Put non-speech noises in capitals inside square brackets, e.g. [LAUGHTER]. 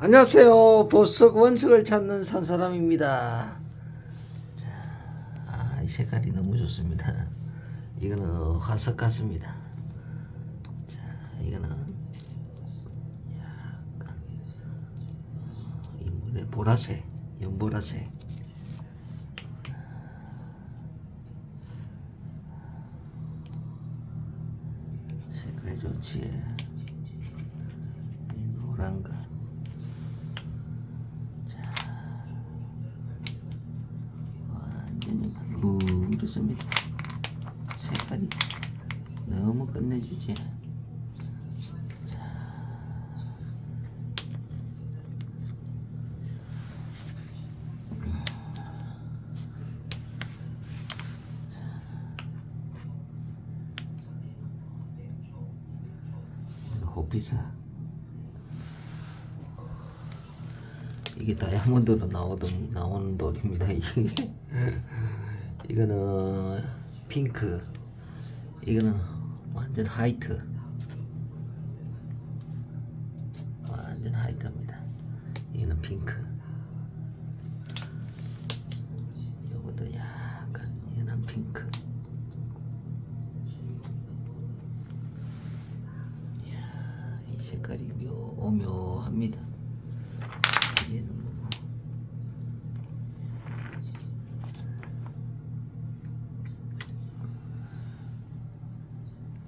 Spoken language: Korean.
안녕하세요. 보석 원석을 찾는 산사람입니다. 자, 아, 이 색깔이 너무 좋습니다. 이거는 화석 같습니다. 자, 이거는 약간 어, 이 물의 보라색, 연보라색. 색깔 좋지. 이 노란가. 완전히 누렇습니다. 색깔이 너무 끝내주지. 호피사 이게 다이아몬드로 나오던 나오는 돌입니다. 이게 [LAUGHS] 이거는 핑크, 이거는 완전 화이트, 완전 화이트입니다. 이거는 핑크, 요것도 약간 연한 핑크. 이야, 이 색깔이 묘, 오묘합니다.